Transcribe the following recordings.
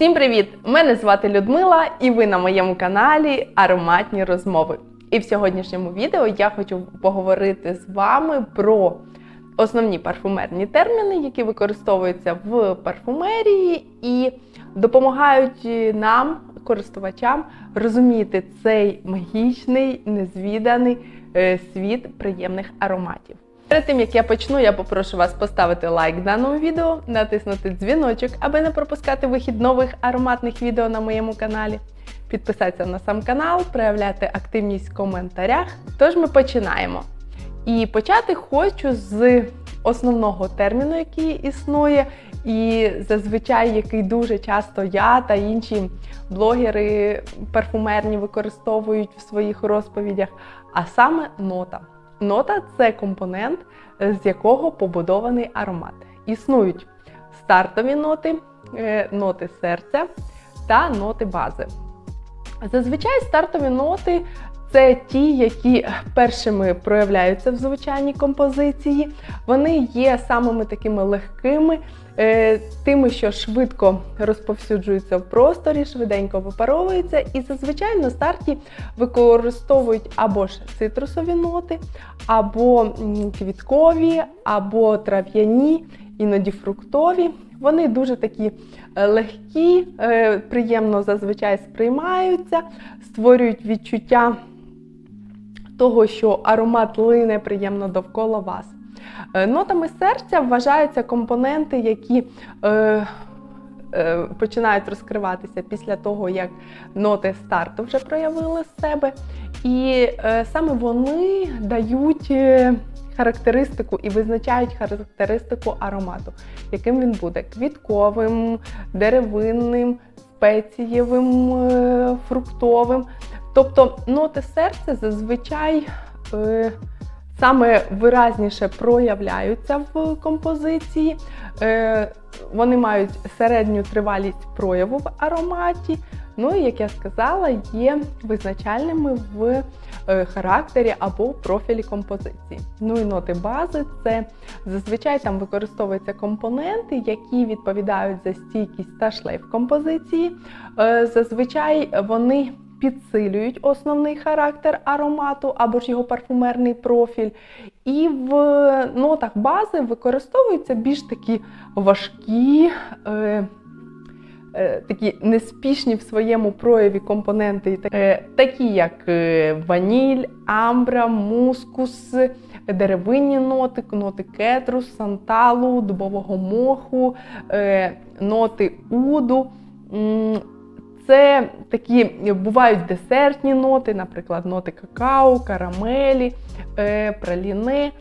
Всім привіт! Мене звати Людмила, і ви на моєму каналі Ароматні розмови. І в сьогоднішньому відео я хочу поговорити з вами про основні парфумерні терміни, які використовуються в парфумерії, і допомагають нам, користувачам, розуміти цей магічний, незвіданий е, світ приємних ароматів. Перед тим як я почну, я попрошу вас поставити лайк даному відео, натиснути дзвіночок, аби не пропускати вихід нових ароматних відео на моєму каналі. Підписатися на сам канал, проявляти активність в коментарях. Тож ми починаємо. І почати хочу з основного терміну, який існує, і зазвичай який дуже часто я та інші блогери парфумерні використовують в своїх розповідях, а саме нота. Нота це компонент, з якого побудований аромат. Існують стартові ноти, е, ноти серця та ноти бази. Зазвичай стартові ноти це ті, які першими проявляються в звучанні композиції. Вони є самими такими легкими, е, тими, що швидко розповсюджуються в просторі, швиденько випаровуються, і зазвичай на старті використовують або ж цитрусові ноти, або квіткові, або трав'яні, іноді фруктові. Вони дуже такі е, легкі, е, приємно зазвичай сприймаються, створюють відчуття того, що аромат лине приємно довкола вас. Е, Нотами серця вважаються компоненти, які е, е, починають розкриватися після того, як ноти старту вже проявили себе. І е, саме вони дають е, характеристику і визначають характеристику аромату, яким він буде квітковим, деревинним, спецієвим, е, фруктовим. Тобто ноти серця зазвичай е, саме виразніше проявляються в композиції. Е, вони мають середню тривалість прояву в ароматі. Ну і, як я сказала, є визначальними в е, характері або в профілі композиції. Ну і ноти бази це зазвичай там використовуються компоненти, які відповідають за стійкість та шлейф композиції. Е, Зазвичай вони підсилюють основний характер аромату або ж його парфумерний профіль. І в нотах бази використовуються більш такі важкі. Е, е, Такі неспішні в своєму прояві компоненти, е, такі як е, ваніль, амбра, мускус, деревинні ноти, ноти кетру, санталу, дубового моху, е, ноти уду. Це такі бувають десертні ноти, наприклад, ноти какао, карамелі, е, праліни.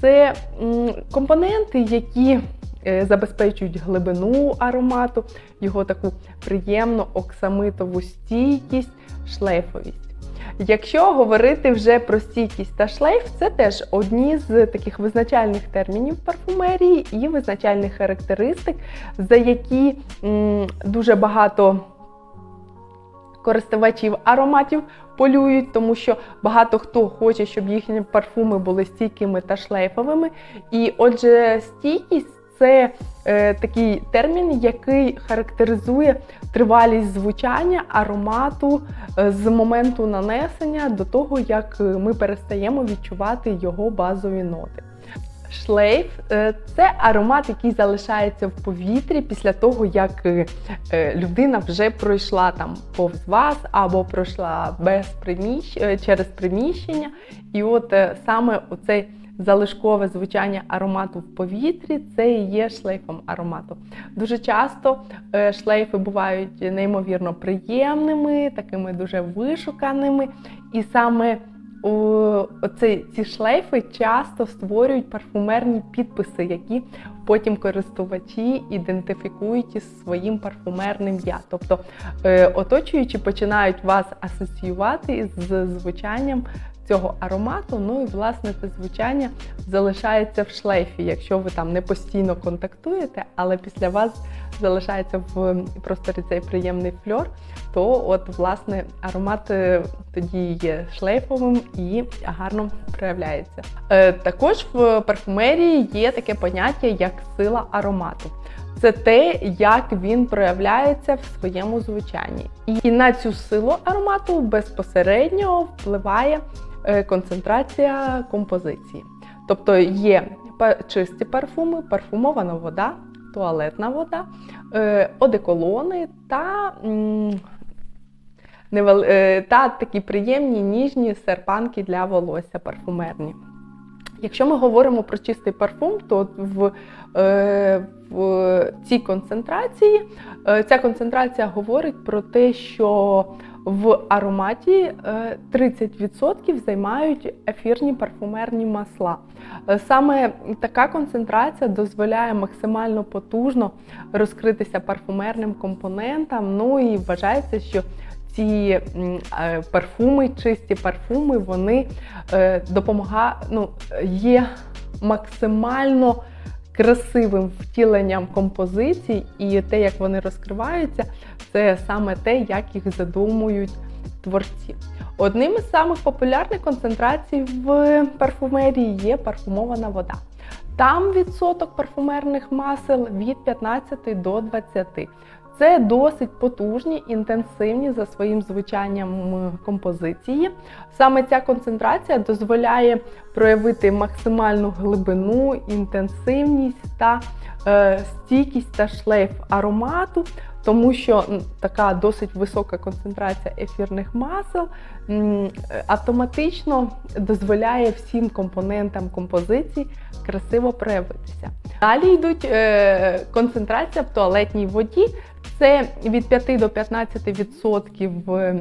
Це компоненти, які е, забезпечують глибину аромату, його таку приємну оксамитову стійкість, шлейфовість. Якщо говорити вже про стійкість та шлейф, це теж одні з таких визначальних термінів парфумерії і визначальних характеристик, за які дуже багато користувачів ароматів полюють, тому що багато хто хоче, щоб їхні парфуми були стійкими та шлейфовими. І отже, стійкість це е, такий термін, який характеризує тривалість звучання аромату е, з моменту нанесення до того, як е, ми перестаємо відчувати його базові ноти. Шлейф е, це аромат, який залишається в повітрі після того, як е, е, людина вже пройшла там повз вас або пройшла без приміщ... через приміщення. І от саме оцей залишкове звучання аромату в повітрі це і є шлейфом аромату. Дуже часто шлейфи бувають неймовірно приємними, такими дуже вишуканими. І саме у оці, ці шлейфи часто створюють парфумерні підписи, які потім користувачі ідентифікують із своїм парфумерним я. Тобто е, оточуючі починають вас асоціювати з звучанням цього аромату. Ну і власне це звучання залишається в шлейфі, якщо ви там не постійно контактуєте, але після вас залишається в просторі цей приємний фльор, то от власне аромат е, тоді є шлейфовим і гарно проявляється. Е, Також в парфумерії є таке поняття як сила аромату. Це те, як він проявляється в своєму звучанні. І на цю силу аромату безпосередньо впливає е, концентрація композиції. Тобто є чисті парфуми, парфумована вода, туалетна вода, е, одеколони та, е, та такі приємні ніжні серпанки для волосся парфумерні. Якщо ми говоримо про чистий парфум, то в, е, в цій концентрації е, ця концентрація говорить про те, що в ароматі е, 30% займають ефірні парфумерні масла. Е, Саме така концентрація дозволяє максимально потужно розкритися парфумерним компонентам. Ну і вважається, що ці е, парфуми, чисті парфуми, вони е, допомагають, ну, є максимально красивим втіленням композицій, і те, як вони розкриваються, це саме те, як їх задумують творці. Одним із самих популярних концентрацій в парфумерії є парфумована вода. Там відсоток парфумерних масел від 15 до 20. Це досить потужні, інтенсивні за своїм звучанням композиції. Саме ця концентрація дозволяє проявити максимальну глибину, інтенсивність та е, стійкість та шлейф аромату, тому що така досить висока концентрація ефірних масел автоматично дозволяє всім компонентам композиції красиво проявитися. Далі йдуть е, концентрація в туалетній воді. Це від 5 до 15%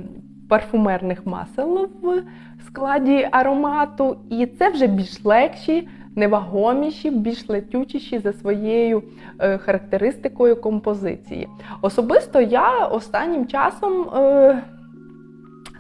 парфумерних масел в складі аромату, і це вже більш легші, невагоміші, більш летючіші за своєю е, характеристикою композиції. Особисто я останнім часом. Е,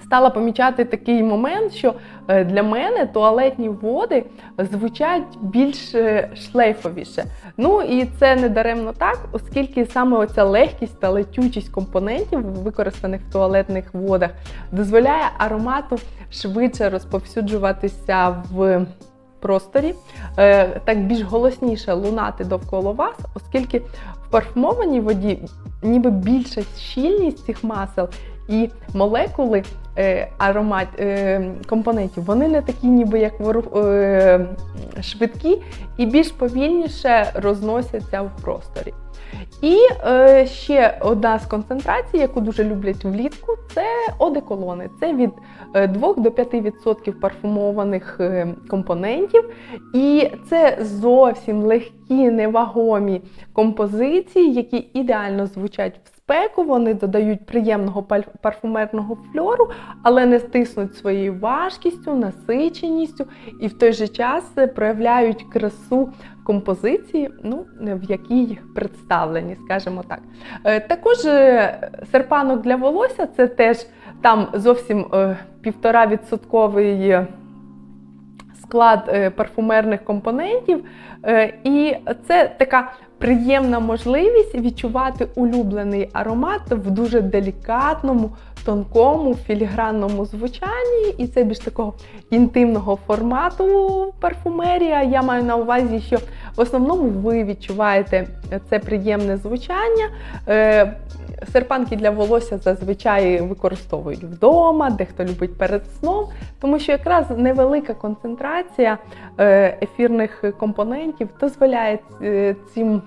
Стала помічати такий момент, що е, для мене туалетні води звучать більш шлейфовіше. Ну і це не даремно так, оскільки саме оця легкість та летючість компонентів, використаних в туалетних водах, дозволяє аромату швидше розповсюджуватися в просторі, е, так більш голосніше лунати довкола вас, оскільки в парфумованій воді ніби більша щільність цих масел і молекули е, аромат е, компонентів, вони не такі, ніби як швидкі, і більш повільніше розносяться в просторі. І е, ще одна з концентрацій, яку дуже люблять влітку, це одеколони. Це від е, 2 до 5% парфумованих е, компонентів. І це зовсім легкі, невагомі композиції, які ідеально звучать в спеку. Вони додають приємного парфумерного фльору, але не стиснуть своєю важкістю, насиченістю і в той же час проявляють красу композиції, ну, в якій представлені, скажімо так. Е, Також е, серпанок для волосся це теж там зовсім е, півтора відсотковий склад парфумерних компонентів. І це така приємна можливість відчувати улюблений аромат в дуже делікатному, тонкому, філігранному звучанні, і це більш такого інтимного формату парфумерія. Я маю на увазі, що в основному ви відчуваєте це приємне звучання. Е, Серпанки для волосся зазвичай використовують вдома, дехто любить перед сном, тому що якраз невелика концентрація е, ефірних компонентів дозволяє е, цим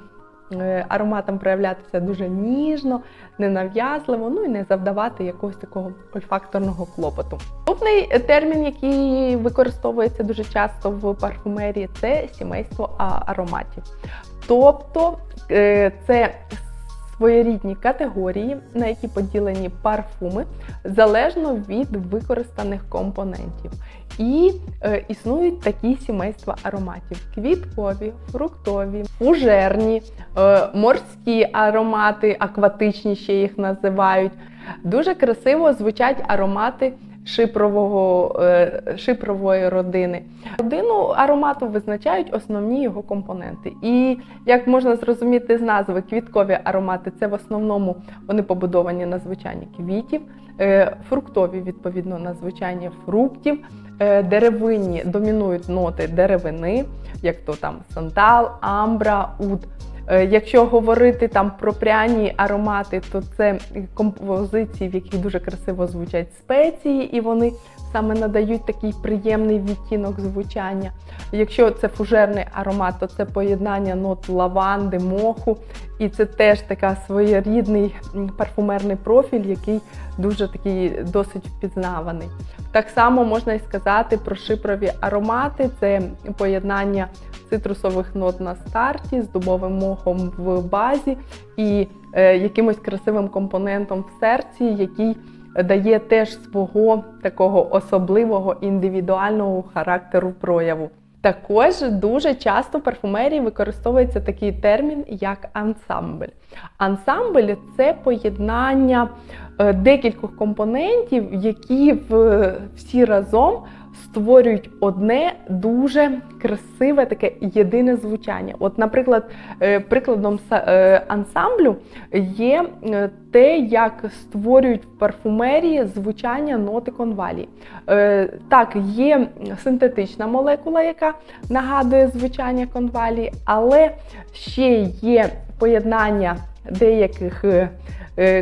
ароматам проявлятися дуже ніжно, ненав'язливо, ну і не завдавати якогось такого ольфакторного клопоту. Наступний термін, який використовується дуже часто в парфумерії, це сімейство ароматів. Тобто е, це своєрідні категорії, на які поділені парфуми залежно від використаних компонентів. І е, існують такі сімейства ароматів: квіткові, фруктові, фужерні, е, морські аромати, акватичні ще їх називають. Дуже красиво звучать аромати шипрового, е, шипрової родини. Родину аромату визначають основні його компоненти. І як можна зрозуміти з назви, квіткові аромати це в основному вони побудовані на звучанні квітів, е, фруктові відповідно на звучання фруктів, е, деревинні домінують ноти деревини, як то там сандал, амбра, уд. Е, Якщо говорити там про пряні аромати, то це композиції, в яких дуже красиво звучать спеції, і вони саме надають такий приємний відтінок звучання. Якщо це фужерний аромат, то це поєднання нот лаванди, моху, і це теж така своєрідний парфумерний профіль, який дуже такий досить впізнаваний. Так само можна і сказати про шипрові аромати, це поєднання цитрусових нот на старті з дубовим мохом в базі і е, якимось красивим компонентом в серці, який дає теж свого такого особливого індивідуального характеру прояву. Також дуже часто в парфумерії використовується такий термін, як ансамбль. Ансамбль це поєднання е, декількох компонентів, які всі разом створюють одне дуже красиве таке єдине звучання. От, наприклад, е, прикладом е, ансамблю є е, те, як створюють в парфумерії звучання ноти конвалії. Так, є синтетична молекула, яка нагадує звучання конвалії, але ще є поєднання деяких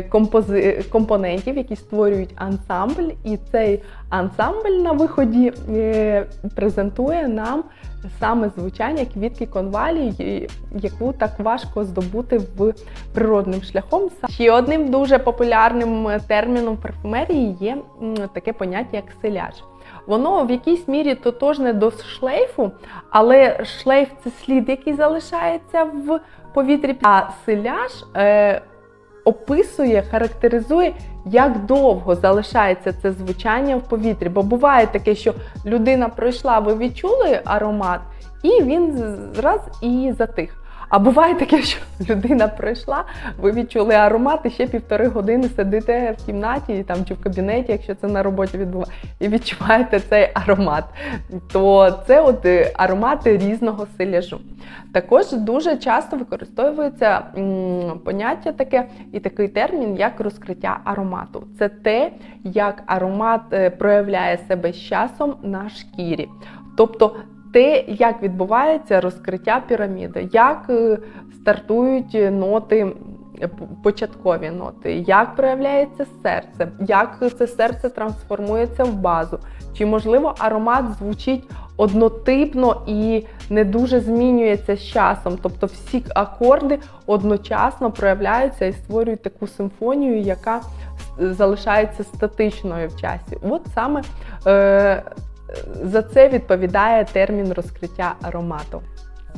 компози- компонентів, які створюють ансамбль, і цей ансамбль на виході е, презентує нам саме звучання квітки конвалії, яку так важко здобути в природним шляхом. Ще одним дуже популярним терміном парфумерії є таке поняття як селяж. Воно в якійсь мірі тотожне до шлейфу, але шлейф це слід, який залишається в повітрі. А селяж е, описує, характеризує, як довго залишається це звучання в повітрі. Бо буває таке, що людина пройшла, ви відчули аромат, і він зраз раз і затих. А буває таке, що людина пройшла, ви відчули аромат і ще півтори години сидите в кімнаті там, чи в кабінеті, якщо це на роботі відбувається, і відчуваєте цей аромат. То це от е, аромати різного силяжу. Також дуже часто використовується м, поняття таке і такий термін, як розкриття аромату. Це те, як аромат е, проявляє себе з часом на шкірі. Тобто те, як відбувається розкриття піраміди, як е, стартують ноти. е, Початкові ноти, як проявляється серце, як це серце трансформується в базу, чи можливо аромат звучить однотипно і не дуже змінюється з часом. Тобто всі акорди одночасно проявляються і створюють таку симфонію, яка залишається статичною в часі. От саме е, за це відповідає термін розкриття аромату.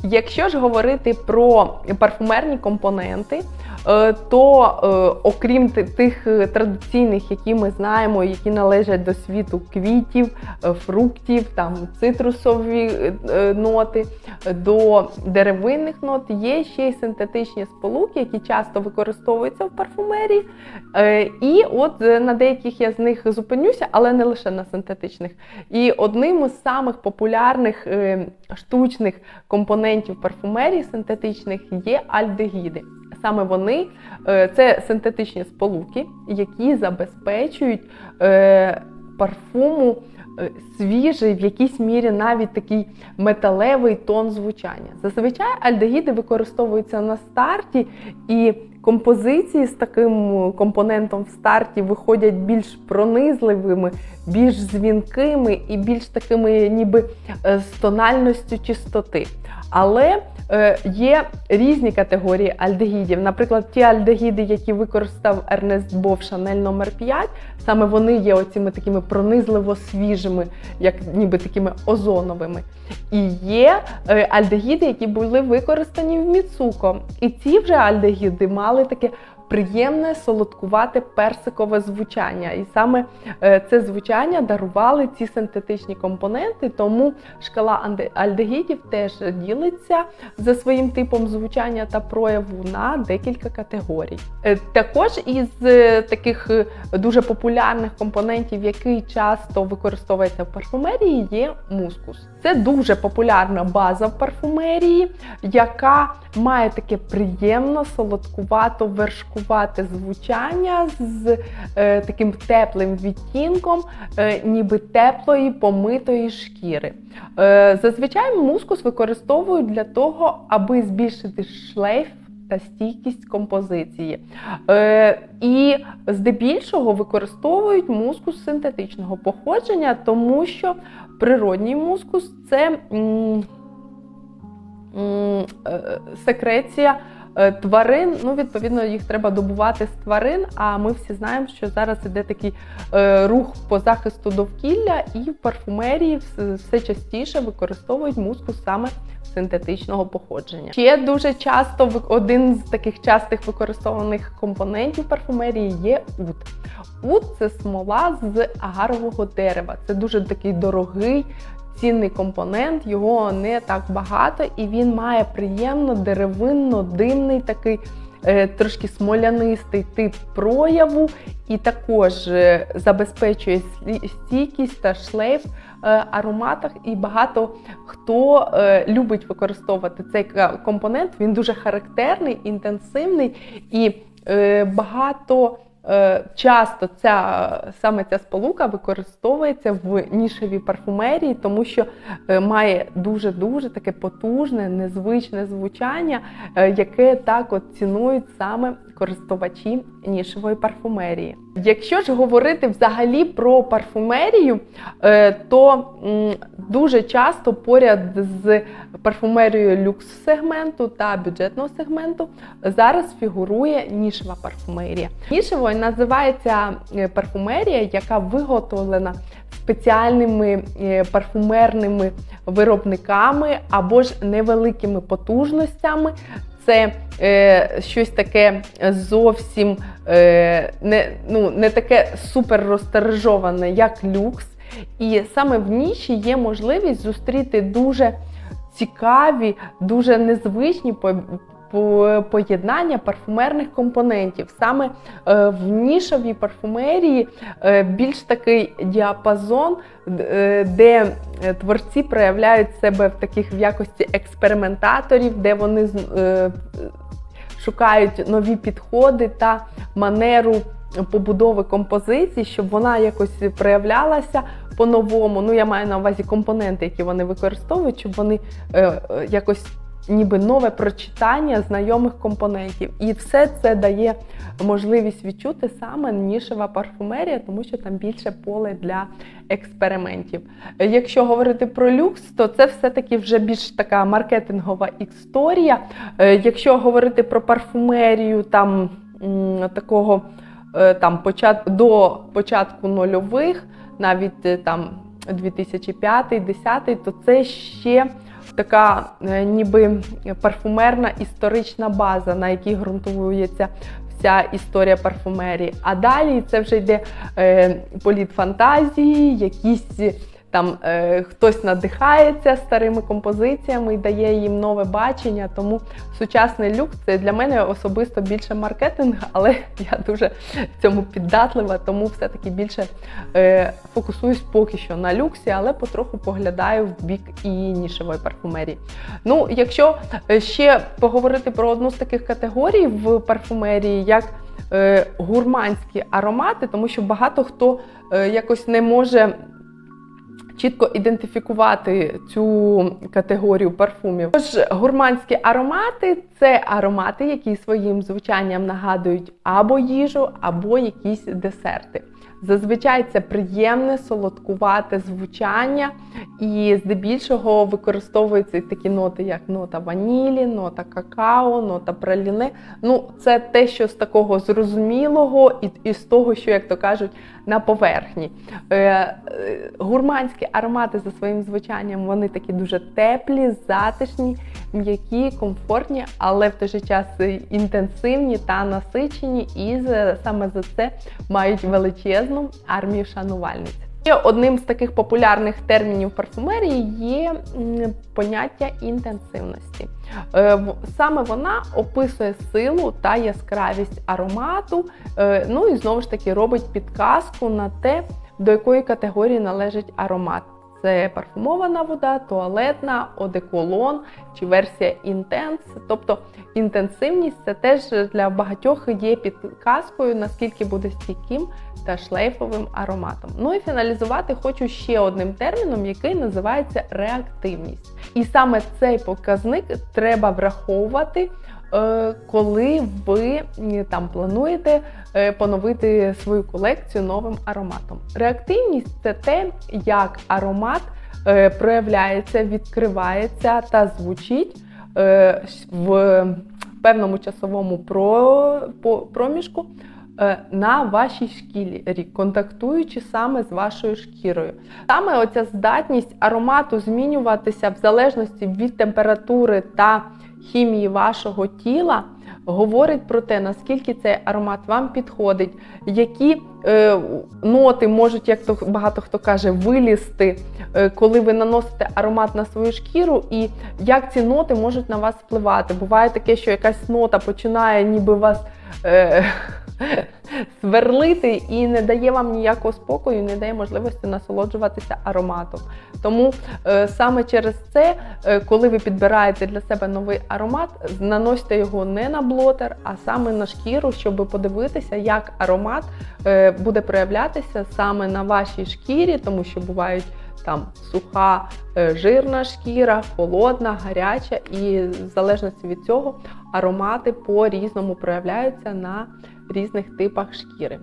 Якщо ж говорити про парфумерні компоненти, е, то е, окрім тих е, традиційних, які ми знаємо, які належать до світу квітів, фруктів, там цитрусові ноти, до деревинних нот, є ще й синтетичні сполуки, які часто використовуються в парфумерії. І от на деяких я з них зупинюся, але не лише на синтетичних. І одним із самих популярних штучних компонентів парфумерії синтетичних є альдегіди. Саме вони е, це синтетичні сполуки, які забезпечують е, парфуму е, свіжий, в якійсь мірі навіть такий металевий тон звучання. Зазвичай альдегіди використовуються на старті, і композиції з таким компонентом в старті виходять більш пронизливими, більш дзвінкими і більш такими, ніби з тональністю чистоти. Але е, є різні категорії альдегідів. Наприклад, ті альдегіди, які використав Ернест Бов Шанель номер 5 саме вони є оціми такими пронизливо свіжими, як ніби такими озоновими. І є е, альдегіди, які були використані в Міцуко. І ці вже альдегіди мали таке приємне солодкувате персикове звучання. І саме е, це звучання дарували ці синтетичні компоненти, тому шкала альдегідів теж ділиться за своїм типом звучання та прояву на декілька категорій. Е, Також із е, таких дуже популярних компонентів, який часто використовується в парфумерії, є мускус. Це дуже популярна база в парфумерії, яка має таке приємно, солодкувато, вершкувате звучання з е, таким теплим відтінком, е, ніби теплої помитої шкіри. Е, зазвичай мускус використовують для того, аби збільшити шлейф стійкість композиції. Е, І здебільшого використовують мускус синтетичного походження, тому що природній мускус це е, секреція. е, Тварин, ну відповідно, їх треба добувати з тварин. А ми всі знаємо, що зараз іде такий рух по захисту довкілля, і в парфумерії все частіше використовують мускус саме синтетичного походження. Ще дуже часто один з таких частих використованих компонентів парфумерії є ут. Ут це смола з агарового дерева. Це дуже такий дорогий. Цінний компонент, його не так багато, і він має приємно деревинно-димний такий е, трошки смолянистий тип прояву, і також е, забезпечує стійкість та шлейф ароматах. І багато хто е, любить використовувати цей компонент. Він дуже характерний, інтенсивний і е, багато. Е, Часто ця саме ця сполука використовується в нішевій парфумерії, тому що е, має дуже дуже таке потужне, незвичне звучання, е, яке так от цінують саме користувачі нішевої парфумерії. Якщо ж говорити взагалі про парфумерію, то дуже часто поряд з парфумерією люкс-сегменту та бюджетного сегменту зараз фігурує нішева парфумерія. Називається е, парфумерія, яка виготовлена спеціальними е, парфумерними виробниками або ж невеликими потужностями. Це е, щось таке зовсім е, не, ну, не таке супер розтиражоване, як люкс. І саме в ніші є можливість зустріти дуже цікаві, дуже незвичні поєднання парфумерних компонентів. Саме е, в нішовій парфумерії е, більш такий діапазон, е, де е, творці проявляють себе в таких в якості експериментаторів, де вони е, шукають нові підходи та манеру побудови композиції, щоб вона якось проявлялася по-новому. Ну, я маю на увазі компоненти, які вони використовують, щоб вони е, е, якось. Ніби нове прочитання знайомих компонентів, і все це дає можливість відчути саме нішева парфумерія, тому що там більше поле для експериментів. Якщо говорити про люкс, то це все-таки вже більш така маркетингова історія. Е, Якщо говорити про парфумерію, там такого е, там почат до початку нульових, навіть е, там 2005-2010, то це ще така е, ніби парфумерна історична база, на якій ґрунтується вся історія парфумерії. А далі це вже йде е, політ фантазії, якісь там е, хтось надихається старими композиціями і дає їм нове бачення. Тому сучасний люкс це для мене особисто більше маркетинг, але я дуже цьому піддатлива, тому все-таки більше е, фокусуюсь поки що на люксі, але потроху поглядаю в бік і нішевої парфумерії. Ну, якщо е, ще поговорити про одну з таких категорій в парфумерії, як е, гурманські аромати, тому що багато хто е, якось не може чітко ідентифікувати цю категорію парфумів. Тож гурманські аромати це аромати, які своїм звучанням нагадують або їжу, або якісь десерти. Зазвичай це приємне, солодкувате звучання, і здебільшого використовуються такі ноти, як нота ванілі, нота какао, нота праліне. Ну, це те, що з такого зрозумілого і, і з того, що, як то кажуть, на поверхні. Е, е, гурманські аромати за своїм звучанням вони такі дуже теплі, затишні, м'які, комфортні, але в той же час інтенсивні та насичені, і саме за це мають величезну армію шанувальниць. Ще одним з таких популярних термінів парфумерії є поняття інтенсивності. Е, Саме вона описує силу та яскравість аромату, е, ну і знову ж таки робить підказку на те, до якої категорії належить аромат. Це парфумована вода, туалетна, одеколон чи версія Intense. Тобто інтенсивність це теж для багатьох є підказкою, наскільки буде стійким та шлейфовим ароматом. Ну і фіналізувати хочу ще одним терміном, який називається реактивність. І саме цей показник треба враховувати. Е, Коли ви там плануєте е, поновити свою колекцію новим ароматом. Реактивність це те, як аромат е, проявляється, відкривається та звучить в певному часовому проміжку на вашій шкірі, контактуючи саме з вашою шкірою. Саме оця здатність аромату змінюватися в залежності від температури та хімії вашого тіла говорить про те, наскільки цей аромат вам підходить, які е, ноти можуть, як то багато хто каже, вилізти, е, коли ви наносите аромат на свою шкіру, і як ці ноти можуть на вас впливати. Буває таке, що якась нота починає ніби вас. Е, сверлити і не дає вам ніякого спокою, не дає можливості насолоджуватися ароматом. Тому е, саме через це, е, коли ви підбираєте для себе новий аромат, наносьте його не на блотер, а саме на шкіру, щоб подивитися, як аромат е, буде проявлятися саме на вашій шкірі, тому що бувають там суха, жирна шкіра, холодна, гаряча, і в залежності від цього аромати по-різному проявляються на різних типах шкіри.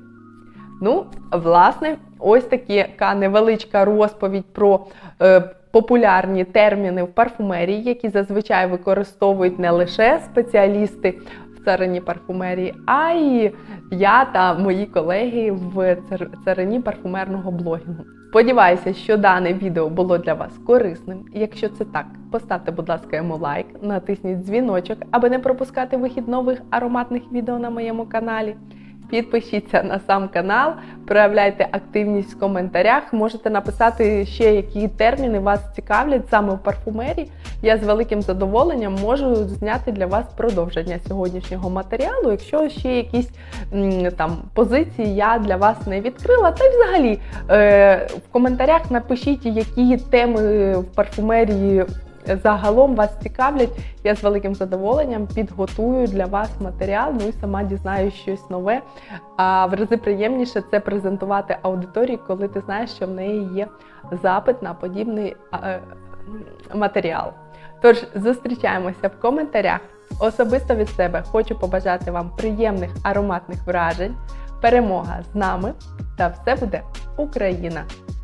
Ну, власне, ось така невеличка розповідь про е, популярні терміни в парфумерії, які зазвичай використовують не лише спеціалісти в царині парфумерії, а й я та мої колеги в царині парфумерного блогінгу. Сподіваюся, що дане відео було для вас корисним. Якщо це так, поставте, будь ласка, йому лайк, натисніть дзвіночок, аби не пропускати вихід нових ароматних відео на моєму каналі. Підпишіться на сам канал, проявляйте активність в коментарях. Можете написати ще, які терміни вас цікавлять саме в парфумерії. Я з великим задоволенням можу зняти для вас продовження сьогоднішнього матеріалу. Якщо ще якісь там позиції я для вас не відкрила, та й взагалі е, в коментарях напишіть, які теми в парфумерії загалом вас цікавлять, я з великим задоволенням підготую для вас матеріал, ну і сама дізнаюсь щось нове. А в рази приємніше це презентувати аудиторії, коли ти знаєш, що в неї є запит на подібний е, матеріал. Тож зустрічаємося в коментарях. Особисто від себе хочу побажати вам приємних ароматних вражень, перемога з нами та все буде Україна!